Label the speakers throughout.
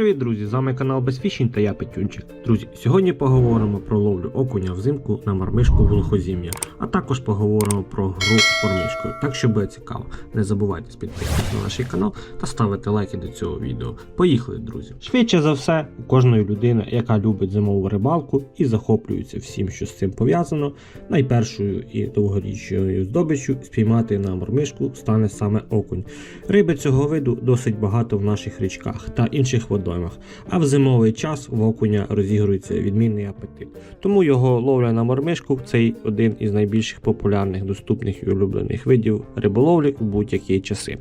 Speaker 1: Привіт, друзі! З вами канал Безфішінь та я Петюнчик. Друзі, сьогодні поговоримо про ловлю окуня взимку на мармишку глухозім'я, а також поговоримо про гру мормишкою. Так що буде цікаво. Не забувайте підписатися на наш канал та ставити лайки до цього відео. Поїхали, друзі! Швидше за все, у кожної людини, яка любить зимову рибалку і захоплюється всім, що з цим пов'язано, найпершою і довгорічною здобиччю спіймати на мормишку стане саме окунь. Риби цього виду досить багато в наших річках та інших водоймах, а в зимовий час в окуня розігрується відмінний апетит. Тому його ловля на мормишку це один із найбільших популярних, доступних і улюблених видів риболовлі у будь-які часи.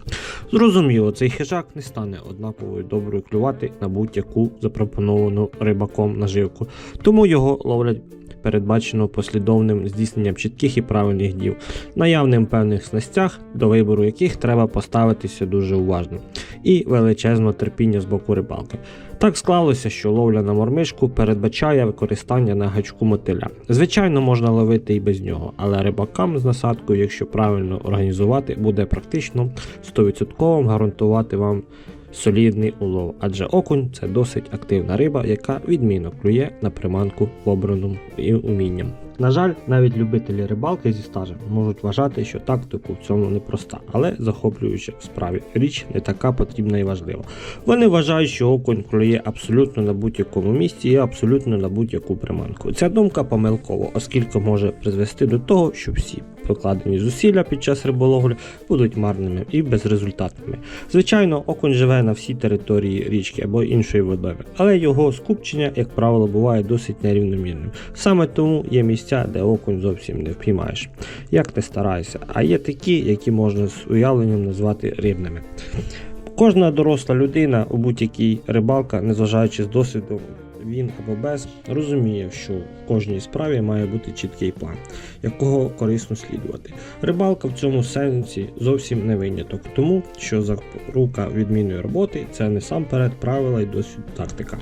Speaker 1: Зрозуміло, цей хижак не стане однаковою доброю клювати на будь-яку запропоновану рибаком наживку, тому його ловлять передбачено послідовним здійсненням чітких і правильних дів, наявним певних снастях, до вибору яких треба поставитися дуже уважно, і величезного терпіння з боку рибалки. Так склалося, що ловля на мормишку передбачає використання на гачку мотиля. Звичайно, можна ловити і без нього, але рибакам з насадкою, якщо правильно організувати, буде практично 100% гарантувати вам солідний улов, адже окунь це досить активна риба, яка відмінно клює на приманку обраним і умінням. На жаль, навіть любителі рибалки зі стажем можуть вважати, що тактику в цьому непроста, але захоплююча в справі. Річ не така потрібна і важлива. Вони вважають, що окунь клює абсолютно на будь-якому місці і абсолютно на будь-яку приманку. Ця думка помилкова, оскільки може призвести до того, що всі покладені зусилля під час риболовлі будуть марними і безрезультатними. Звичайно, окунь живе на всій території річки або іншої водойми, але його скупчення, як правило, буває досить нерівномірним. Саме тому є місця, де окунь зовсім не впіймаєш. Як не старайся, а є такі, які можна з уявленням назвати рибними. Кожна доросла людина у будь-якій рибалка, незважаючи з досвіду, він або без, розуміє, що в кожній справі має бути чіткий план, якого корисно слідувати. Рибалка в цьому сенсі зовсім не виняток, тому що запорука відмінної роботи це не сам перед правила і досвід тактика.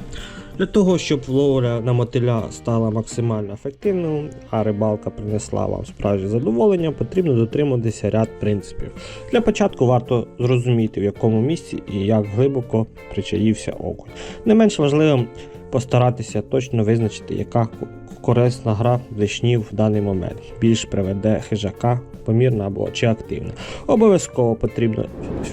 Speaker 1: Для того, щоб ловля на мотиля стала максимально ефективною, а рибалка принесла вам справжнє задоволення, потрібно дотримуватися ряд принципів. Для початку варто зрозуміти, в якому місці і як глибоко причаївся окунь. Не менш важливим постаратися точно визначити, яка корисна гра вишнів в даний момент більш приведе хижака, помірна або чи активна. Обов'язково потрібно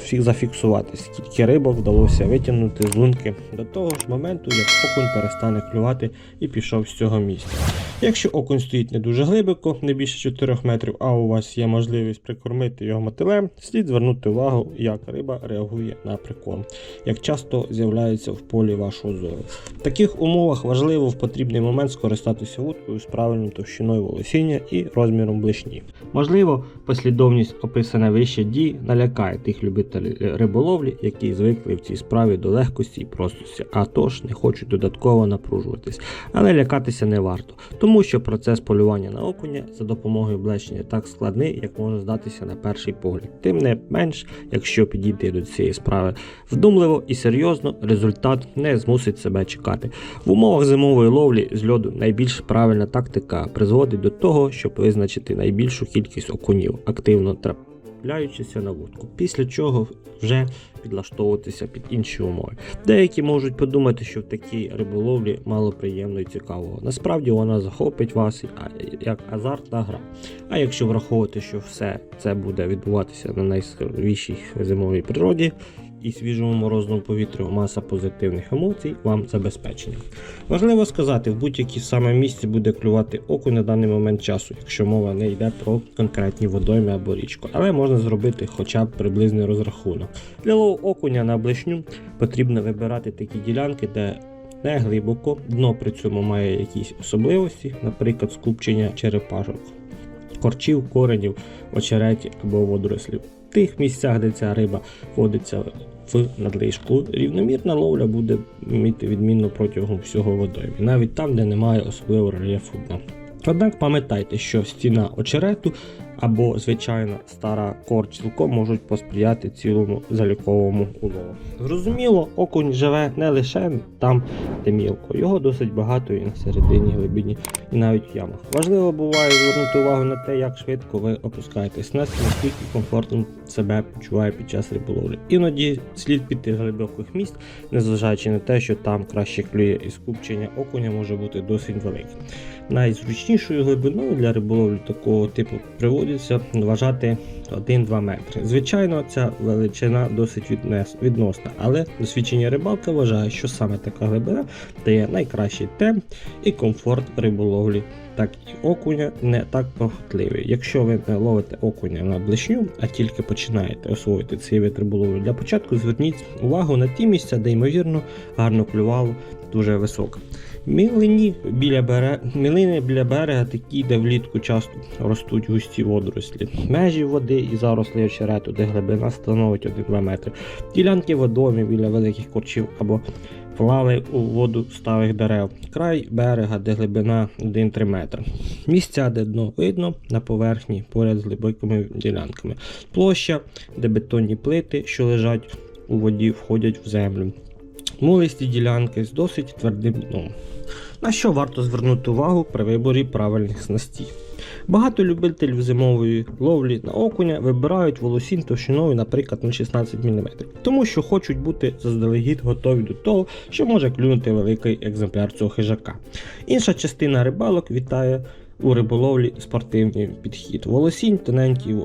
Speaker 1: фі- зафіксувати, скільки рибок вдалося витягнути з лунки до того ж моменту, як окунь перестане клювати і пішов з цього місця. Якщо окунь стоїть не дуже глибоко, не більше 4 метрів, а у вас є можливість прикормити його мотилем, слід звернути увагу, як риба реагує на прикорм, як часто з'являється в полі вашого зору. В таких умовах важливо в потрібний момент скористатися вудкою з правильною товщиною волосіння і розміром блишні. Можливо, послідовність описана вище дій налякає тих любителів риболовлі, які звикли в цій справі до легкості і простості, а тож не хочуть додатково напружуватись. Але лякатися не варто, тому що процес полювання на окуня за допомогою блещення так складний, як може здатися на перший погляд. Тим не менш, якщо підійти до цієї справи вдумливо і серйозно, результат не змусить себе чекати. В умовах зимової ловлі з льоду найбільш правильна тактика призводить до того, щоб визначити найбільшу кількість окунів, активно трапляючися на вудку, після чого вже підлаштовуватися під інші умови. Деякі можуть подумати, що в такій риболовлі мало приємно і цікавого. Насправді вона захопить вас як азартна гра. А якщо враховувати, що все це буде відбуватися на найскравішій зимовій природі і свіжому морозному повітрю, маса позитивних емоцій вам забезпечені. Важливо сказати, в будь-якій саме місці буде клювати окунь на даний момент часу, якщо мова не йде про конкретні водойми або річку, але можна зробити хоча б приблизний розрахунок. Для лову окуня на блешню потрібно вибирати такі ділянки, де не глибоко, дно при цьому має якісь особливості, наприклад, скупчення черепашок, корчів, коренів, очереті або водорослів. В тих місцях, де ця риба водиться в надлишку, рівномірна ловля буде мати відмінно протягом всього водойми, навіть там, де немає особливого рельєфу дна. Однак пам'ятайте, що стіна очерету або звичайна стара кор цілком можуть посприяти цілому заліковому улову. Зрозуміло, окунь живе не лише там, де мілко, його досить багато і на середині глибині, і навіть в ямах. Важливо буває звернути увагу на те, як швидко ви опускаєтесь, наскільки комфортно себе почуває під час риболовлі. Іноді слід піти глибоких місць, незважаючи на те, що там краще клює і скупчення окуня може бути досить велике. Найзручнішою глибиною для риболовлі такого типу приводиться вважати 1-2 метри. Звичайно, ця величина досить відносна, але досвідчення рибалка вважає, що саме така глибина дає найкращий темп і комфорт риболовлі. Так і окуня не так похотливий. Якщо ви не ловите окуня на блешню, а тільки починаєте освоїти цей вид риболовлі, для початку зверніть увагу на ті місця, де ймовірно гарно клювало дуже високо. Мілині біля берега, мілини біля берега такі, де влітку часто ростуть густі водорослі. Межі води і зарослі очерету, де глибина становить 1-2 метри. Ділянки водомі біля великих корчів або плави у воду ставих дерев. Край берега, де глибина 1-3 метри. Місця, де дно видно на поверхні поряд з глибокими ділянками. Площа, де бетонні плити, що лежать у воді, входять в землю. Мулисті ділянки з досить твердим дном. На що варто звернути увагу при виборі правильних снастей? Багато любителів зимової ловлі на окуня вибирають волосінь товщиною, наприклад, 0,16 мм, тому що хочуть бути заздалегідь готові до того, що може клюнути великий екземпляр цього хижака. Інша частина рибалок вітає у риболовлі спортивний підхід. Волосінь тоненький,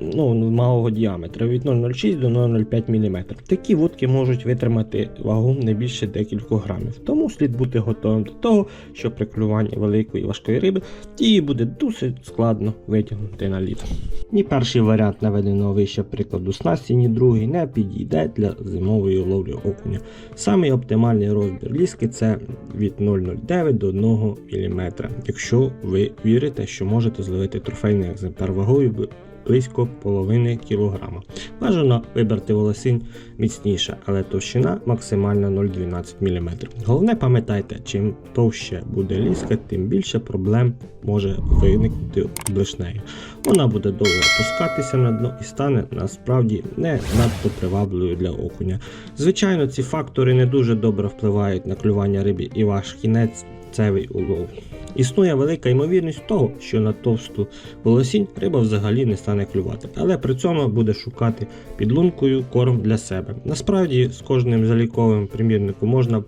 Speaker 1: ну, малого діаметра від 0,06 до 0,05 мм. Такі вудки можуть витримати вагу не більше декількох грамів. Тому слід бути готовим до того, що при клюванні великої важкої риби її буде досить складно витягнути на лід. Ні перший варіант наведеного вище прикладу снасті, ні другий не підійде для зимової ловлі окуня. Самий оптимальний розмір ліски це від 0,09 до 1 мм, якщо ви вірите, що можете зловити трофейний екземпляр вагою близько половини кілограма. Бажано вибрати волосінь міцніше, але товщина максимальна 0,12 мм. Головне пам'ятайте, чим товще буде ліска, тим більше проблем може виникнути блишнею. Вона буде довго опускатися на дно і стане насправді не надто привабливою для окуня. Звичайно, ці фактори не дуже добре впливають на клювання риби і ваш кінець цевий улов. Існує велика ймовірність того, що на товсту волосінь риба взагалі не стане клювати, але при цьому буде шукати під лункою корм для себе. Насправді з кожним заліковим примірником можна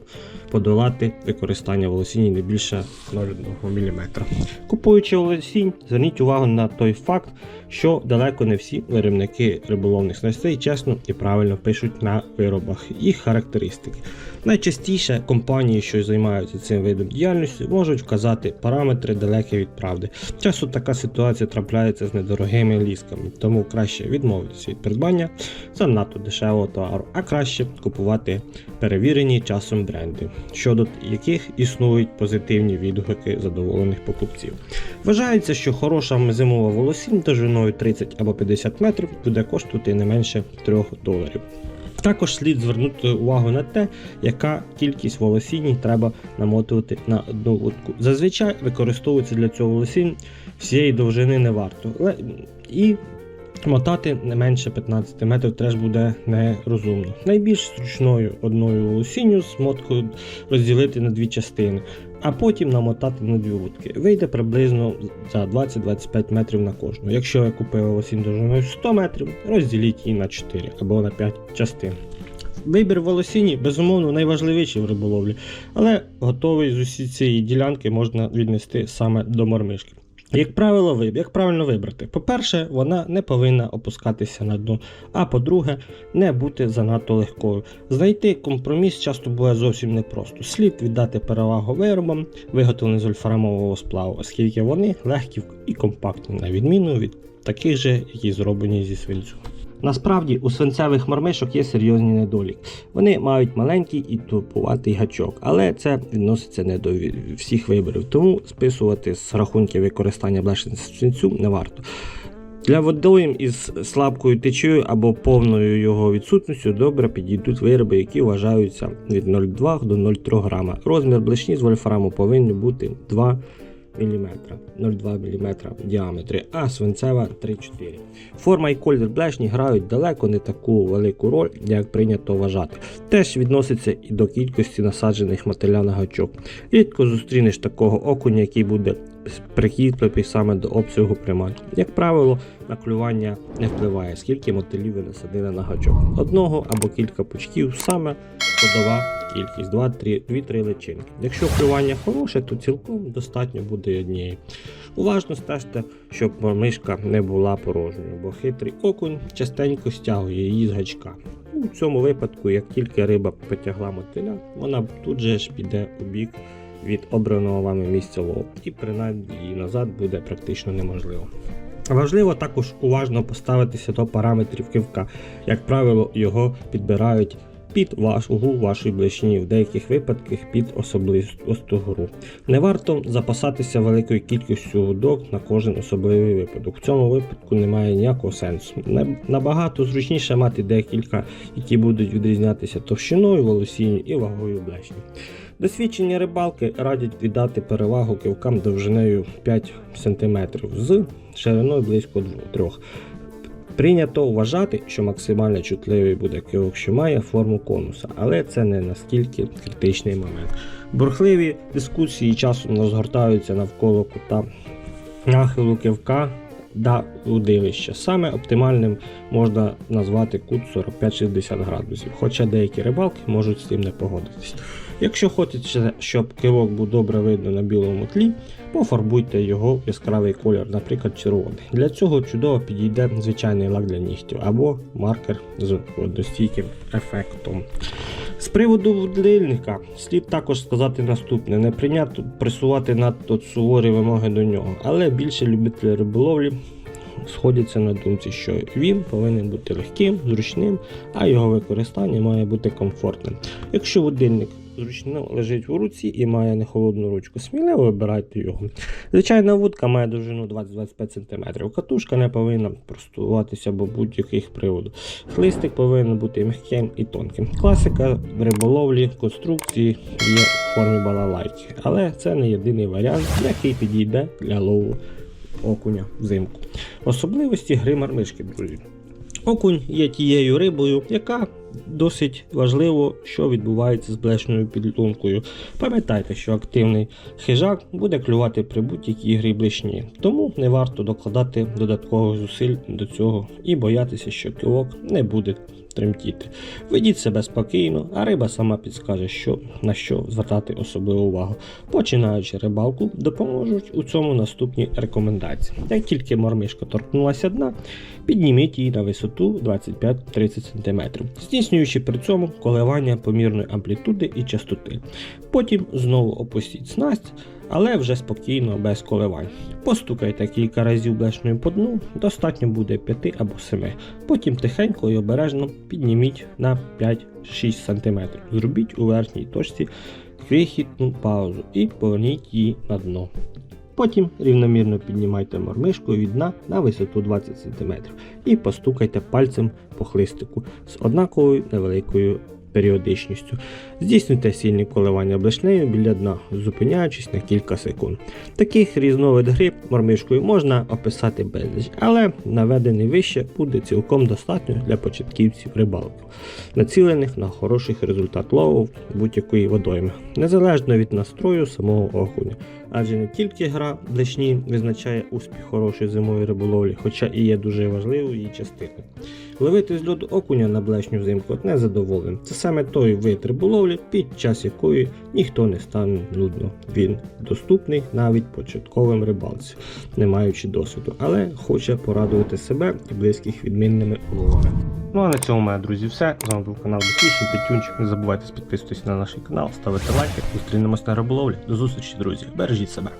Speaker 1: подолати використання волосіні не більше 0,1 мм. Купуючи волосінь, зверніть увагу на той факт, що далеко не всі виробники риболовних снастей чесно і правильно пишуть на виробах їх характеристики. Найчастіше компанії, що займаються цим видом діяльності, можуть вказати параметри далекі від правди. Часто така ситуація трапляється з недорогими лісками, тому краще відмовитися від придбання занадто дешевого товару, а краще купувати перевірені часом бренди, щодо яких існують позитивні відгуки задоволених покупців. Вважається, що хороша зимова волосінь довжиною 30 або 50 метрів буде коштувати не менше 3 доларів. Також слід звернути увагу на те, яка кількість волосінь треба намотувати на одну вудку. Зазвичай використовується для цього волосінь всієї довжини не варто. І мотати не менше 15 метрів теж буде нерозумно. Найбільш зручною одною волосінню з моткою розділити на дві частини, а потім намотати на дві вудки. Вийде приблизно за 20-25 метрів на кожну. Якщо ви купили волосінь довжиною 100 метрів, розділіть її на 4 або на 5 частин. Вибір волосіні, безумовно, найважливіший в риболовлі, але готовий з усі цієї ділянки можна віднести саме до мормишки. Як правило, виб... як правильно вибрати? По-перше, вона не повинна опускатися на дно, а по-друге, не бути занадто легкою. Знайти компроміс часто буває зовсім непросто. Слід віддати перевагу виробам, виготовленим з ольфрамового сплаву, оскільки вони легкі і компактні, на відміну від таких же, які зроблені зі свинцю. Насправді у свинцевих мармишок є серйозні недоліки. Вони мають маленький і тупуватий гачок, але це відноситься не до всіх виборів, тому списувати з рахунків використання блешень свинцю не варто. Для водойм із слабкою течею або повною його відсутністю добре підійдуть вироби, які вважаються від 0,2 до 0,3 грама. Розмір блешні з вольфраму повинен бути 2 мм, 0,2 мм в діаметрі, а свинцева 3-4. Форма і колір блешні грають далеко не таку велику роль, як прийнято вважати. Теж відноситься і до кількості насаджених мотиля на гачок. Рідко зустрінеш такого окуня, який буде прикріплений саме до обсягу приманки. Як правило, на клювання не впливає, скільки мотилів ви насадили на гачок. Одного або кілька пучків саме ходова кількість 2-3 личинки. Якщо клювання хороше, то цілком достатньо буде однієї. Уважно стежте, щоб мишка не була порожньою, бо хитрий окунь частенько стягує її з гачка. У цьому випадку, як тільки риба потягла мотиля, вона тут же ж піде у бік від обраного вами місця лову, і принаймні назад буде практично неможливо. Важливо також уважно поставитися до параметрів кивка. Як правило, його підбирають під вашу вашої блешні, в деяких випадках під особисту гру. Не варто запасатися великою кількістю вудок на кожен особливий випадок. В цьому випадку немає ніякого сенсу. Набагато зручніше мати декілька, які будуть відрізнятися товщиною, волосінню і вагою блешні. Досвідчені рибалки радять віддати перевагу кивкам довжинею 5 см з шириною близько 3. Прийнято вважати, що максимально чутливий буде кивок, що має форму конуса, але це не наскільки критичний момент. Бурхливі дискусії часом розгортаються навколо кута нахилу кивка та удилища. Саме оптимальним можна назвати кут 45-60 градусів, хоча деякі рибалки можуть з цим не погодитися. Якщо хочете, щоб кивок був добре видно на білому тлі, пофарбуйте його в яскравий колір, наприклад, червоний. Для цього чудово підійде звичайний лак для нігтів або маркер з водостійким ефектом. З приводу будильника слід також сказати наступне: не прийнято пресувати надто суворі вимоги до нього, але більше любителі риболовлі сходяться на думці, що він повинен бути легким, зручним, а його використання має бути комфортним. Якщо будильник зручно лежить у руці і має не холодну ручку, сміливо вибирайте його. Звичайна вудка має довжину 20-25 см. Катушка не повинна простуватися або будь-яких приводів. Хлистик повинен бути м'яким і тонким. Класика в риболовлі конструкції є в формі балалайки, але це не єдиний варіант, який підійде для лову окуня взимку. Особливості гри мармишки, друзі. Окунь є тією рибою, яка досить важливо, що відбувається з блешною підлункою. Пам'ятайте, що активний хижак буде клювати при будь-якій грі тому не варто докладати додаткових зусиль до цього і боятися, що кілок не буде тремтіти. Ведіть себе спокійно, а риба сама підскаже, що, на що звертати особливу увагу. Починаючи рибалку, допоможуть у цьому наступні рекомендації. Як тільки мормишка торкнулася дна, підніміть її на висоту 25-30 см, здійснюючи при цьому коливання помірної амплітуди і частоти. Потім знову опустіть снасть, але вже спокійно, без коливань. Постукайте кілька разів блешнею по дну, достатньо буде 5 або 7. Потім тихенько і обережно підніміть на 5-6 см. Зробіть у верхній точці крихітну паузу і поверніть її на дно. Потім рівномірно піднімайте мормишку від дна на висоту 20 см і постукайте пальцем по хлистику з однаковою невеликою періодичністю. Здійснюйте сильні коливання блешнею біля дна, зупиняючись на кілька секунд. Таких різновид гри мормишкою можна описати безліч, але наведений вище буде цілком достатньо для початківців рибалки, націлених на хороший результат лову будь-якої водойми, незалежно від настрою самого окуня. Адже не тільки гра блешні визначає успіх хорошої зимової риболовлі, хоча і є дуже важливою її частиною. Ловити з льоду окуня на блешню взимку не задоволений. Це саме той вид риболовлі, під час якої ніхто не стане нудно. Він доступний навіть початковим рибалцям, не маючи досвіду, але хоче порадувати себе і близьких відмінними уловами. Ну а на цьому, мої друзі, все. З вами був канал Безпічний Петюнчик. Не забувайте підписуватися на наш канал, ставити лайки. Зустрінемось на риболовлі. До зустрічі, друзі. Бережіть себе.